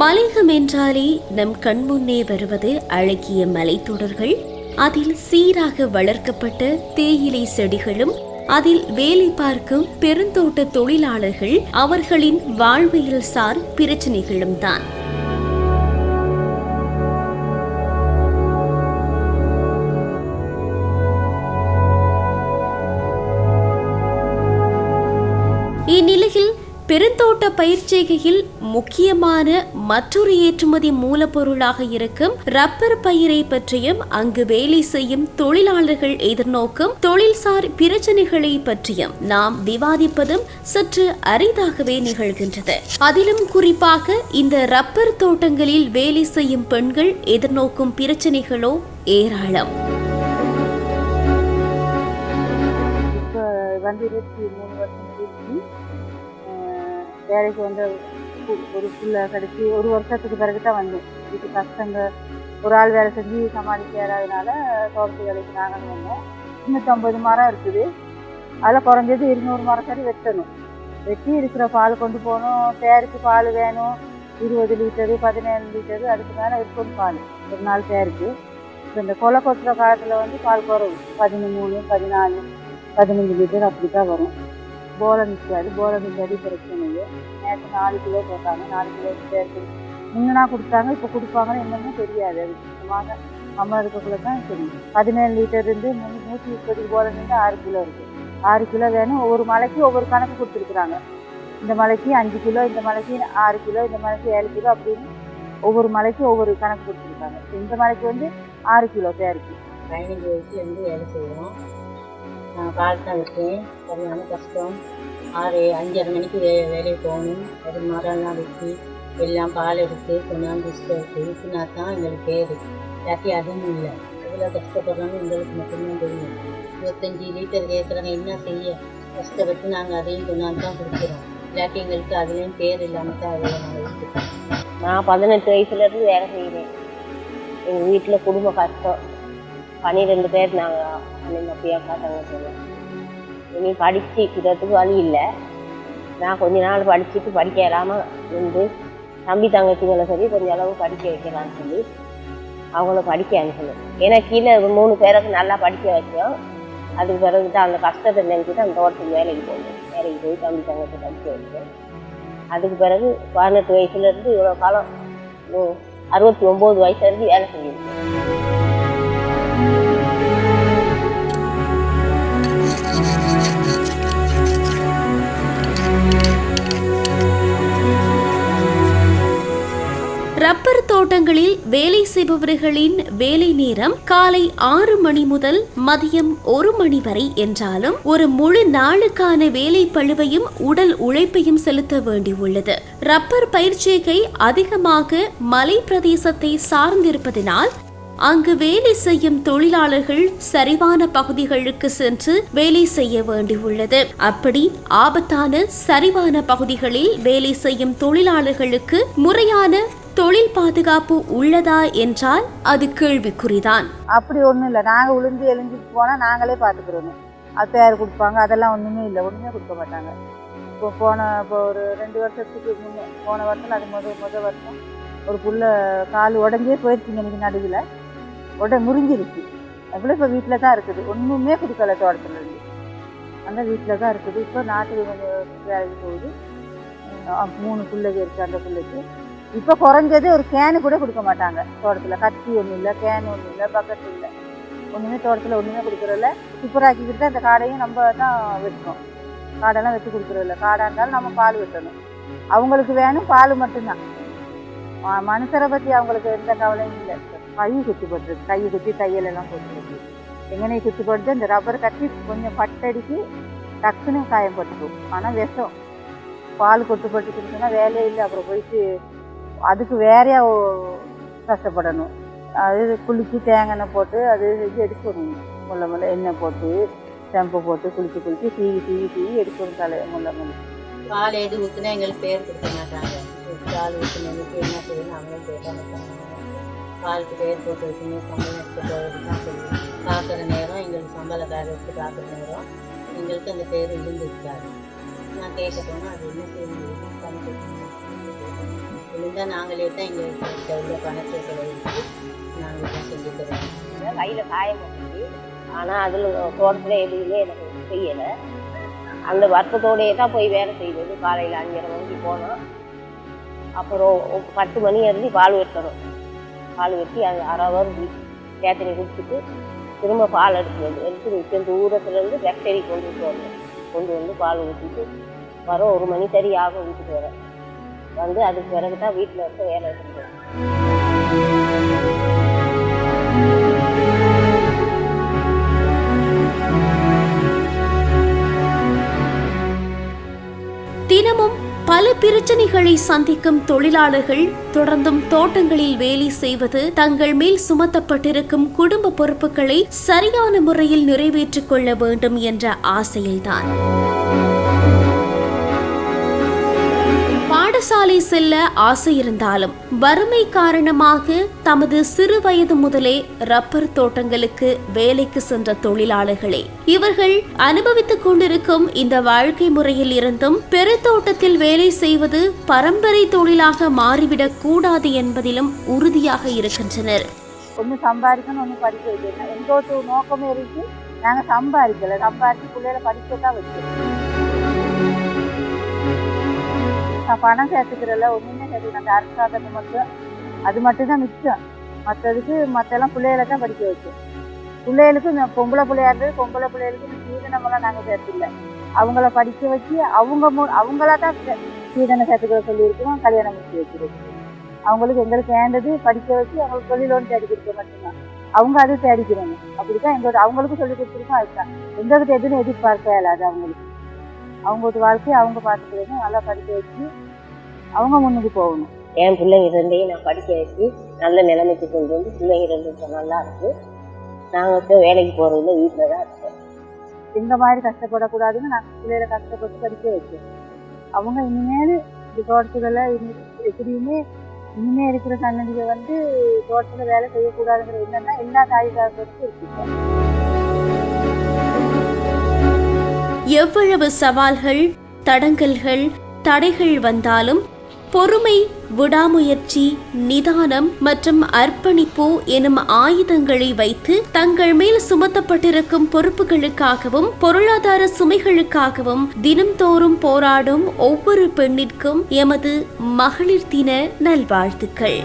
மலையகம் என்றாலே நம் கண்முன்னே வருவது அழகிய மலைத்தொடர்கள். அதில் சீராக வளர்க்கப்பட்ட தேயிலை செடிகளும் அதில் வேலை பார்க்கும் பெருந்தோட்ட தொழிலாளர்கள் அவர்களின் வாழ்வியல் சார் பிரச்சனைகளும் தான் பெருந்தோட்ட பயிர்ச்செய்கையில் முக்கியமான மற்றொரு ஏற்றுமதி மூலப்பொருளாக இருக்கும் ரப்பர் பயிரை பற்றியும் அங்கு வேலை செய்யும் தொழிலாளர்கள் எதிர்நோக்கும் தொழில்சார் பிரச்சனைகளை பற்றியும் நாம் விவாதிப்பதும் சற்று அரிதாகவே நிகழ்கின்றது. அதிலும் குறிப்பாக இந்த ரப்பர் தோட்டங்களில் வேலை செய்யும் பெண்கள் எதிர்நோக்கும் பிரச்சனைகளோ ஏராளம். வந்து இருபத்தி மூணு வருஷம் வேலைக்கு வந்து ஒரு புள்ள கிடச்சி ஒரு வருஷத்துக்கு பிறகு தான் வந்தேன். இதுக்கு கஷ்டங்க. ஒரு ஆள் வேலை செஞ்சு சமாளிக்க ஏறாதனால தோட்டத்து வேலைக்கு நாங்கள் வந்தோம் முந்நூற்றம்பது மரம் இருக்குது. அதில் குறைஞ்சது இருநூறு மரம் சரி வெட்டணும். வெட்டி இருக்கிற பால் கொண்டு போகணும். பேருக்கு பால் வேணும். இருபது லிட்டரு பதினேழு லிட்டரு அதுக்கு மேலே இருக்கணும் பால். ஒரு நாள் பேருக்கு இப்போ இந்த கொலை கொத்துற காலத்தில் வந்து பால் குறவு. பதிமூணு பதினாலு பதினஞ்சு லிட்டர் அப்படி தான் வரும். போர் நிற்காது போர் நிற்காது பிரச்சனையே நேற்று நாலு கிலோ போட்டாங்க. நாலு கிலோ சேர்த்து முன்னா கொடுத்தாங்க இப்போ கொடுப்பாங்கன்னு என்னன்னு தெரியாது. அது சுத்தமாக அம்மா இருக்கக்குள்ள தான் தெரியும் பதினேழு லிட்டர் இருந்து நூற்றி முப்பது போலை இருந்து ஆறு கிலோ இருக்குது ஆறு கிலோ வேணும். ஒவ்வொரு மலைக்கு ஒவ்வொரு கணக்கு கொடுத்துருக்குறாங்க. இந்த மலைக்கு அஞ்சு கிலோ இந்த மலைக்கு ஆறு கிலோ இந்த மலைக்கு ஏழு கிலோ அப்படின்னு ஒவ்வொரு மலைக்கு ஒவ்வொரு கணக்கு கொடுத்துருக்காங்க. இந்த மலைக்கு வந்து ஆறு கிலோ பேருக்கு பதினஞ்சு வயசுலேருந்து வேலை செய்கிறோம் நான் கால் தான் விட்டேன் சரியான கஷ்டம். ஆறு அஞ்சரை மணிக்கு வே வேலைக்கு போகணும். அது மரம்லாம் வெட்டி எல்லாம் பால் எடுத்து கொண்டாந்து வச்சுட்டு ஊற்றினா தான் எங்களுக்கு பேர் இல்லாட்டி அதுவும் இல்லை. எவ்வளோ கஷ்டப்படுறோன்னு எங்களுக்கு மட்டும்தான் தெரியும். இருபத்தஞ்சி லிட்டர் கேட்குறாங்க என்ன செய்ய? கஷ்டப்பட்டு நாங்கள் அதையும் கொண்டாந்து தான் கொடுக்குறோம். இல்லாட்டி எங்களுக்கு அதுலேயும் பேர் இல்லாமல் தான் அதில் நாங்கள் நான் பதினெட்டு வயசுலேருந்து வேலை செய்கிறேன் எங்கள் வீட்டில் குடும்ப கஷ்டம். பன்னிரெண்டு பேர் நாங்கள் அண்ணன் அப்பையா காட்டாங்க சொன்னோம். இனி படிச்சுக்கிறதுக்கு வழி இல்லை. நான் கொஞ்ச நாள் படிச்சுட்டு படிக்க இல்லாமல் இருந்து தம்பி தங்கச்சிங்களை சொல்லி கொஞ்சம் அளவு படிக்க வைக்கலாம்னு சொல்லி அவங்கள படிக்க அனுப்பணும் ஏன்னா கீழே மூணு பேருக்கு நல்லா படிக்க வச்சோம். அதுக்கு பிறகு தான் அந்த கஷ்டத்தை நினைச்சிட்டு அந்த தோட்டத்துக்கு வேலைக்கு போகணும் வேலைக்கு போய் தம்பி தங்கச்சி படிக்க வச்சேன் அதுக்கு பிறகு பதினெட்டு வயசுலேருந்து இவ்வளோ காலம் அறுபத்தி ஒம்பது வயசுலேருந்து வேலை செஞ்சிருக்கேன் செய்பவர்களின் வேலை நேரம் காலை ஆறு மணி முதல் மதியம் ஒரு மணி வரை என்றாலும் ஒரு முழு நாளுக்கான வேலை பழுவையும் உடல் உழைப்பையும் செலுத்த வேண்டியுள்ளது. ரப்பர் பயிற்சிகை அதிகமாக மலை பிரதேசத்தை சார்ந்திருப்பதனால் அங்கு வேலை செய்யும் தொழிலாளர்கள் சரிவான பகுதிகளுக்கு சென்று வேலை செய்ய வேண்டியுள்ளது. அப்படி ஆபத்தான சரிவான பகுதிகளில் வேலை செய்யும் தொழிலாளர்களுக்கு முறையான தொழில் பாதுகாப்பு உள்ளதா என்றால் அது கேள்விக்குறிதான். அப்படி ஒன்றும் இல்லை. நாங்கள் உளுந்து எழுந்து போனால் நாங்களே பார்த்துக்கிறோம் அது பேர் கொடுப்பாங்க. அதெல்லாம் ஒன்றுமே இல்லை. ஒன்றுமே கொடுக்க மாட்டாங்க. இப்போ போன இப்போ ஒரு ரெண்டு வருஷத்துக்கு முன்னே போன வருஷம் அது முதல் முத வருஷம் ஒரு புள்ள கால் உடஞ்சே போயிடுச்சுங்க இன்னைக்கு நடுவில். உட முறிஞ்சிருச்சு. அவ்வளோ இப்போ வீட்டில் தான் இருக்குது. ஒன்றுமே கொடுக்கல தோட்டத்துலேருந்து அந்த வீட்டில் தான் இருக்குது. இப்போ நாட்டுக்கு வேலைக்கு போகுது மூணு பிள்ளைங்க இருக்குது அந்த பிள்ளைக்கு. இப்போ குறைஞ்சது ஒரு கேனு கூட கொடுக்க மாட்டாங்க. தோட்டத்தில் கத்தி ஒன்றும் இல்லை கேன் ஒன்றும் இல்லை பக்கெட் இல்லை. ஒன்றுமே தோட்டத்தில் ஒன்றுமே கொடுக்குறதில்ல. சூப்பராக்கிக்கிட்டு தான் இந்த காடையும் நம்ம தான் வெட்டணும். காடெல்லாம் வெட்டி கொடுக்குறதில்ல. காடாக இருந்தாலும் நம்ம பால் வெட்டணும். அவங்களுக்கு வேணும் பால் மட்டும்தான். மனுஷரை பற்றி அவங்களுக்கு எந்த கவலையும் இல்லை. கை குத்தி கையை கை குத்தி தையல் போட்டுருக்கு. எங்கனே குத்தி போட்டு இந்த ரப்பர் கட்டி கொஞ்சம் பட்டடிக்கு டக்குன்னு காயம் போட்டுக்கும். ஆனால் விஷம். பால் கொட்டு பட்டுக்கிட்டுன்னா வேலையே இல்லை. அப்புறம் போயிட்டு அதுக்கு வேறையா கஷ்டப்படணும். அது குளிச்சு தேங்காய் எண்ணெய் போட்டு அது செஞ்சு எடுக்கணும். முல்லை முல்லை எண்ணெய் போட்டு செம்பு போட்டு குளிச்சு குளிச்சு தீவி தீவி தீவி எடுக்கணும் தலை முல்லை முல்லை பால் எது ஊற்றுனா எங்களுக்கு பேர் கொடுக்க மாட்டாங்க. பால் ஊற்றுனதுக்கு என்ன செய்யணும் அவங்களும் கேட்க மாட்டாங்க. பாலுக்கு பேர் போட்டு வைக்கணும் சம்பளம் எடுத்து போகிறது தான் சொல்லுவோம் பார்க்குற நேரம் எங்களுக்கு சம்பளக்காரர் எடுத்து பார்க்குற நேரம் எங்களுக்கு அந்த பேர் இருந்துருக்காரு நான் கேட்க போனால் அது என்ன செய்யணும்? இருந்தால் நாங்களே தான் எங்கள் உள்ள பணத்தை செலவழித்து நாங்கள் தான் செஞ்சு தருவோம் கையில் காயம் வந்துச்சு. ஆனால் அதில் தோட்டத்தில் எதுவுமே எனக்கு செய்யலை. அந்த வருத்தத்தோடையே தான் போய் வேலை செய்வது காலையில் அஞ்சரை மணிக்கு போனால் அப்புறம் பத்து மணி இருந்து பால் வெட்டணும். பால் வெட்டி அது அரை ஹவர் தேத்தனை குடிச்சிட்டு திரும்ப பால் எடுத்து வந்து எடுத்து தூரத்துலேருந்து ஃபேக்டரி கொண்டு வரணும் கொண்டு வந்து பால் ஊற்றிட்டு வர ஒரு மணி சரி ஆகும் வீட்டுக்கு வரேன் வந்து அதுக்கு பிறகு தான் வீட்டில் இருக்க வேலை இருந்தது தினமும் பல பிரச்சனைகளை சந்திக்கும் தொழிலாளர்கள் தொடர்ந்தும் தோட்டங்களில் வேலை செய்வது தங்கள் மேல் சுமத்தப்பட்டிருக்கும் குடும்ப பொறுப்புகளை சரியான முறையில் நிறைவேற்றிக் கொள்ள வேண்டும் என்ற ஆசையில்தான். பாடசாலை செல்ல ஆசை இருந்தாலும் வறுமை காரணமாக தமது சிறு வயது முதலே ரப்பர் தோட்டங்களுக்கு வேலைக்கு சென்ற தொழிலாளர்களே. இவர்கள் அனுபவித்துக் கொண்டிருக்கும் இந்த வாழ்க்கை முறையில் இருந்தும் பெருத்தோட்டத்தில் வேலை செய்வது பரம்பரை தொழிலாக மாறிவிடக் கூடாது என்பதிலும் உறுதியாக இருக்கின்றனர். ஒன்று சம்பாதிக்கணும் ஒன்று படிக்க வைக்கணும். எந்த ஒரு நோக்கமே இருக்கு நாங்கள் சம்பாதிக்கல. சம்பாதிச்சு பிள்ளைகளை படிக்க தான் வச்சிருக்கோம் நான் பணம் சேர்த்துக்கிறல ஒன்றுமே சேர்த்துக்கிறேன் அந்த அரசாதனை மட்டும் அது மட்டும் தான் மிச்சம். மற்றதுக்கு மற்றெல்லாம் பிள்ளைகளை தான் படிக்க வச்சோம் பிள்ளைகளுக்கு இந்த பொம்பளை பிள்ளையா இருந்தது பொம்பளை பிள்ளைகளுக்கு இந்த சீதனமெல்லாம் நாங்கள் சேர்த்துல அவங்கள படிக்க வச்சு அவங்க மு அவங்களா தான் சீதனை சேர்த்துக்கிற சொல்லியிருக்கிறோம் கல்யாணம் முடிச்சு வச்சிருக்கோம். அவங்களுக்கு எங்களுக்கு வேண்டது படிக்க வச்சு அவங்களுக்கு தொழிலோடு தேடி கொடுக்க மட்டும்தான். அவங்க அது தேடிக்கிறாங்க. அப்படிதான் எங்களோட அவங்களுக்கும் சொல்லி கொடுத்துருக்கோம் அதுதான். எங்ககிட்ட எதுவும் எதிர்பார்க்க இல்லாது அவங்களுக்கு. அவங்களோட வாழ்க்கையை அவங்க பார்த்துக்கிறது நல்லா படிக்க வச்சு அவங்க முன்னுக்கு போகணும். என் பிள்ளைங்க ரெண்டையும் நான் படிக்க வச்சு நல்ல நிலைமைக்கு கொண்டு வந்து பிள்ளைங்க ரெண்டு நல்லா இருக்கு. நாங்கள் இப்போ வேலைக்கு போகிறதில்ல வீட்டில் தான் இருக்கோம். எங்க மாதிரி கஷ்டப்படக்கூடாதுன்னு நான் பிள்ளைகளை கஷ்டப்பட்டு படிக்க வச்சேன். அவங்க இனிமேல் இந்த தோட்டத்துல எப்படியுமே இனிமே இருக்கிற சன்னதியை வந்து தோட்டத்துல வேலை செய்யக்கூடாதுங்கிற என்னன்னா எல்லா தாய்காரர்களுக்கும் இருக்கு. எவ்வளவு சவால்கள் தடங்கல்கள் தடைகள் வந்தாலும் பொறுமை விடாமுயற்சி நிதானம் மற்றும் அர்ப்பணிப்பு எனும் ஆயுதங்களை வைத்து தங்கள் மேல் சுமத்தப்பட்டிருக்கும் பொறுப்புகளுக்காகவும் பொருளாதார சுமைகளுக்காகவும் தினம்தோறும் போராடும் ஒவ்வொரு பெண்ணிற்கும் எமது மகளிர் தின நல்வாழ்த்துக்கள்.